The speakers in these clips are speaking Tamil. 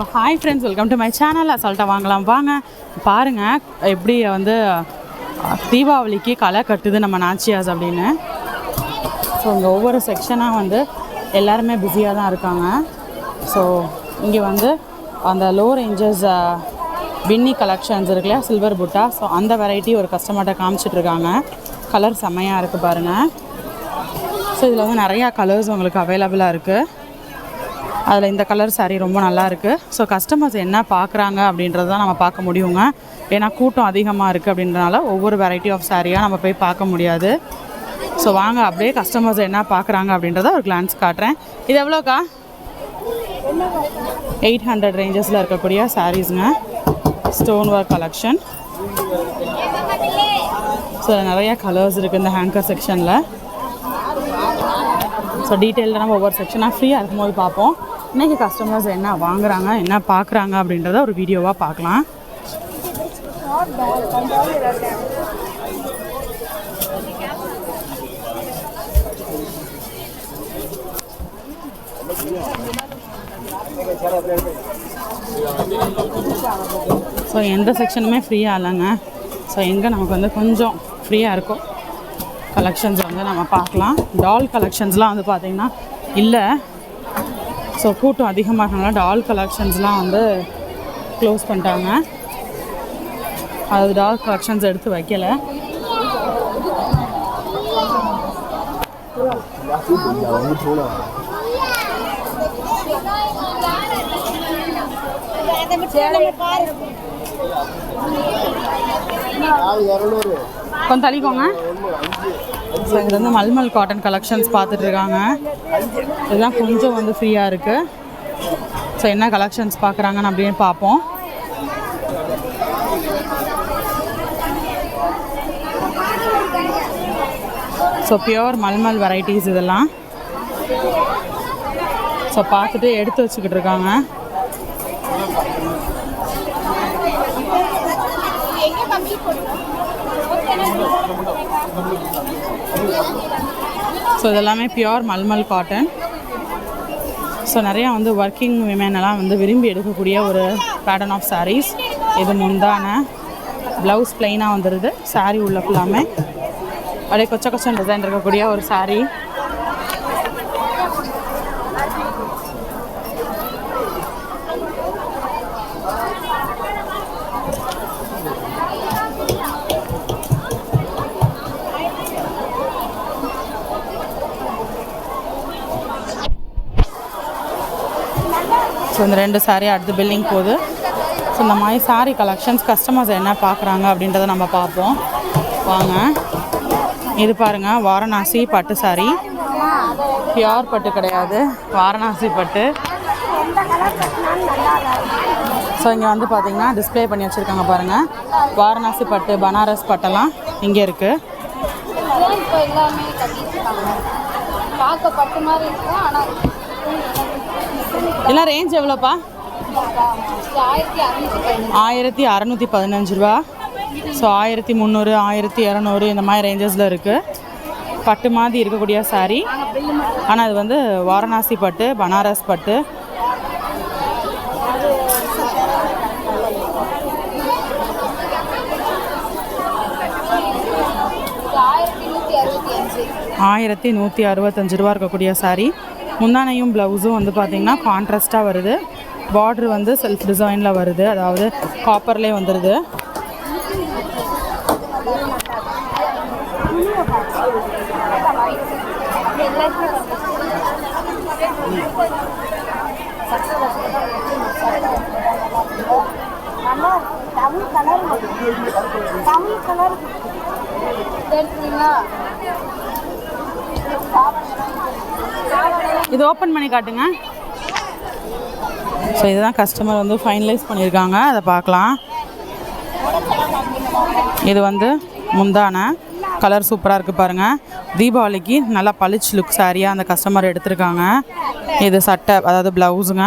So hi friends welcome to my channel அசால்ட்டாக வாங்கலாம். வாங்க பாருங்கள் எப்படி வந்து தீபாவளிக்கு களை கட்டுது நம்ம நாச்சியாஸ் அப்படின்னு. ஸோ இங்கே ஒவ்வொரு செக்ஷனாக வந்து எல்லாருமே பிஸியாக தான் இருக்காங்க. ஸோ இங்கே வந்து அந்த லோ ரேஞ்சஸ் பின்னி கலெக்ஷன்ஸ் இருக்குல்ல சில்வர் புட்டா ஸோ அந்த வெரைட்டி ஒரு கஸ்டமர்கிட்ட காமிச்சிட்ருக்காங்க கலர் செம்மையாக இருக்குது பாருங்கள் ஸோ இதில் வந்து நிறையா கலர்ஸ் உங்களுக்கு அவைலபிளாக இருக்குது அதில் இந்த கலர் சாரீ ரொம்ப நல்லா இருக்குது ஸோ கஸ்டமர்ஸ் என்ன பார்க்குறாங்க அப்படின்றத தான் நம்ம பார்க்க முடியுங்க. ஏன்னா கூட்டம் அதிகமாக இருக்குது அப்படின்றனால ஒவ்வொரு வெரைட்டி ஆஃப் சாரியாக நம்ம போய் பார்க்க முடியாது. ஸோ வாங்க அப்படியே கஸ்டமர்ஸ் என்ன பார்க்குறாங்க அப்படின்றத ஒரு கிளான்ஸ் காட்டுறேன். இது எவ்வளோக்கா? எயிட் ஹண்ட்ரட் ரேஞ்சஸில் இருக்கக்கூடிய சாரீஸுங்க ஸ்டோன் ஒர்க் கலெக்ஷன் ஸோ நிறைய கலர்ஸ் இருக்குது இந்த ஹேங்கர் செக்ஷனில் ஸோ டீட்டெயில்டாக நம்ம ஒவ்வொரு செக்ஷனாக ஃப்ரீயாக இருக்கும்போது பார்ப்போம். இன்றைக்கி கஸ்டமர்ஸ் என்ன வாங்குறாங்க என்ன பார்க்குறாங்க அப்படின்றத ஒரு வீடியோவாக பார்க்கலாம். ஸோ எந்த செக்ஷனுமே ஃப்ரீயாக இல்லைங்க. ஸோ எங்கே நமக்கு வந்து கொஞ்சம் ஃப்ரீயாக இருக்கும். கலெக்ஷன்ஸ் வந்து நம்ம பார்க்கலாம். டால் கலெக்ஷன்ஸ்லாம் வந்து பார்த்திங்கன்னா இல்லை. ஸோ கூட்டம் அதிகமாகனால டால் கலெக்ஷன்ஸ்லாம் வந்து க்ளோஸ் பண்ணிட்டாங்க. அது டால் கலெக்ஷன்ஸ் எடுத்து வைக்கலை. கொஞ்சம் தள்ளிக்கோங்க. ஸோ இது வந்து மல்மல் காட்டன் கலெக்ஷன்ஸ் பார்த்துட்டு இருக்காங்க இதெல்லாம் கொஞ்சம் வந்து ஃப்ரீயாக இருக்குது ஸோ என்ன கலெக்ஷன்ஸ் பார்க்குறாங்கன்னு அப்படின்னு பார்ப்போம். ஸோ பியோர் மல்மல் வெரைட்டிஸ் இதெல்லாம். ஸோ பார்த்துட்டு எடுத்து வச்சுக்கிட்டு இருக்காங்க ஸோ இதெல்லாமே பியோர் மல்மல் காட்டன் ஸோ நிறையா வந்து ஒர்க்கிங் விமன் எல்லாம் வந்து விரும்பி எடுக்கக்கூடிய ஒரு பேட்டர்ன் ஆஃப் சாரீஸ் இது முந்தான. ப்ளவுஸ் பிளெயினாக வந்துடுது சாரீ உள்ள ஃபுல்லாமே அப்படியே கொச்ச கொச்சன் டிசைன் இருக்கக்கூடிய ஒரு சாரீ ஸோ இந்த ரெண்டு சாரீ அடுத்த பில்லிங் போகுது. ஸோ இந்த மாதிரி சாரீ கலெக்ஷன்ஸ் கஸ்டமர்ஸ் என்ன பார்க்குறாங்க அப்படின்றத நம்ம பார்ப்போம். வாங்க. இது பாருங்கள் வாரணாசி பட்டு சாரீ பியோர் பட்டு கிடையாது. வாரணாசி பட்டு. ஸோ இங்கே வந்து பார்த்திங்கன்னா டிஸ்ப்ளே பண்ணி வச்சுருக்காங்க பாருங்கள் வாரணாசி பட்டு பனாரஸ் பட்டெல்லாம் இங்கே இருக்குது பார்க்க பட்டு மாதிரி இருக்கும் ஆனால் எல்லாம் ரேஞ்ச் எவ்வளோப்பா? ஆயிரத்தி அறநூற்றி பதினஞ்சு ரூபா. ஸோ ஆயிரத்தி முந்நூறு ஆயிரத்தி இரநூறு இந்த மாதிரி ரேஞ்சஸில் இருக்குது பட்டு மாதிரி இருக்கக்கூடிய சாரீ ஆனால் அது வந்து வாரணாசி பட்டு பனாரஸ் பட்டு. ஆயிரத்தி நூற்றி அறுபத்தஞ்சு ரூபா இருக்கக்கூடிய saree. முந்தானையும் ப்ளவுஸும் வந்து பார்த்திங்கன்னா கான்ட்ராஸ்ட்டாக வருது. பார்ட்ரு வந்து செல்ஃப் டிசைனில் வருது. அதாவது காப்பர்லேயே வந்துடுது தமிழ் கலர் தமிழ் கலர் இது ஓப்பன் பண்ணி காட்டுங்க. ஸோ இதுதான் கஸ்டமர் வந்து ஃபைனலைஸ் பண்ணியிருக்காங்க. அதை பார்க்கலாம். இது வந்து முந்தான. கலர் சூப்பராக இருக்குது பாருங்கள் தீபாவளிக்கு நல்லா பளிச்சு லுக் சாரியாக அந்த கஸ்டமர் எடுத்திருக்காங்க. இது சட்டை அதாவது ப்ளவுஸுங்க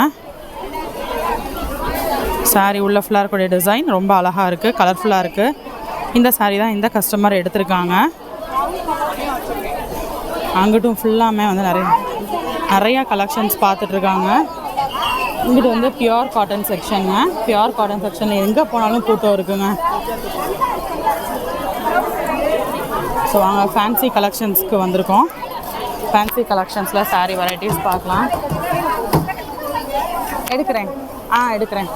சாரி உள்ள ஃபுல்லாக இருக்கக்கூடிய டிசைன் ரொம்ப அழகாக இருக்குது கலர்ஃபுல்லாக இருக்குது இந்த சாரி தான் இந்த கஸ்டமர் எடுத்திருக்காங்க. அங்கிட்டும் ஃபுல்லாமே வந்து நிறைய நிறையா கலெக்ஷன்ஸ் பார்த்துட்ருக்காங்க. இங்கிட்டு வந்து பியோர் காட்டன் செக்ஷனுங்க பியோர் காட்டன் செக்ஷனில் எங்கே போனாலும் கூட்டம் இருக்குங்க. ஸோ வாங்க ஃபேன்சி கலெக்ஷன்ஸ்க்கு வந்திருக்கோம். ஃபேன்சி கலெக்ஷன்ஸில் saree வெரைட்டிஸ் பார்க்கலாம். எடுக்கிறேன். ஆ எடுக்கிறேன்.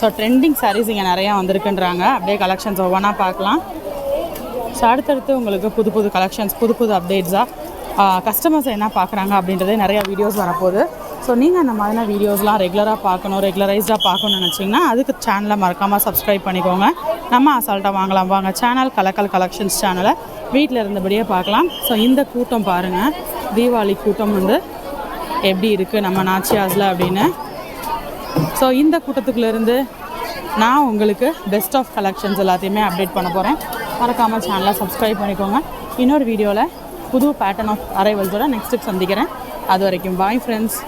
ஸோ ட்ரெண்டிங் சாரீஸ் இங்கே நிறையா வந்திருக்குன்றாங்க. அப்படியே கலெக்ஷன்ஸ் ஒவ்வொன்றா பார்க்கலாம். ஸோ அடுத்தடுத்து உங்களுக்கு புது புது கலெக்ஷன்ஸ் புது புது அப்டேட்ஸாக கஸ்டமர்ஸ் என்ன பார்க்குறாங்க அப்படின்றதே நிறையா வீடியோஸ் வரப்போகுது. ஸோ நீங்கள் அந்த மாதிரியான வீடியோஸ்லாம் ரெகுலராக பார்க்கணும் ரெகுலரைஸ்டாக பார்க்கணும்னு நினச்சிங்கன்னா அதுக்கு சேனலை மறக்காமல் சப்ஸ்கிரைப் பண்ணிக்கோங்க. நம்ம அசால்ட்டாக வாங்கலாம். வாங்க சேனல் கலக்கல் கலெக்ஷன்ஸ் சேனலை வீட்டில் இருந்தபடியே பார்க்கலாம். ஸோ இந்த கூட்டம் பாருங்கள் தீபாவளி கூட்டம் வந்து எப்படி இருக்குது நம்ம நாச்சியாஸில் அப்படின்னு. ஸோ இந்த கூட்டத்துக்குள்ளேருந்து நான் உங்களுக்கு பெஸ்ட் ஆஃப் கலெக்ஷன்ஸ் எல்லாத்தையுமே அப்டேட் பண்ண போகிறேன் மறக்காமல் சேனலை சப்ஸ்கிரைப் பண்ணிக்கோங்க. இன்னொரு வீடியோவில் புது பேட்டர்ன் ஆஃப் அரைவல்ஸோட நெக்ஸ்ட்டு சந்திக்கிறேன். அது வரைக்கும் பாய் ஃப்ரெண்ட்ஸ்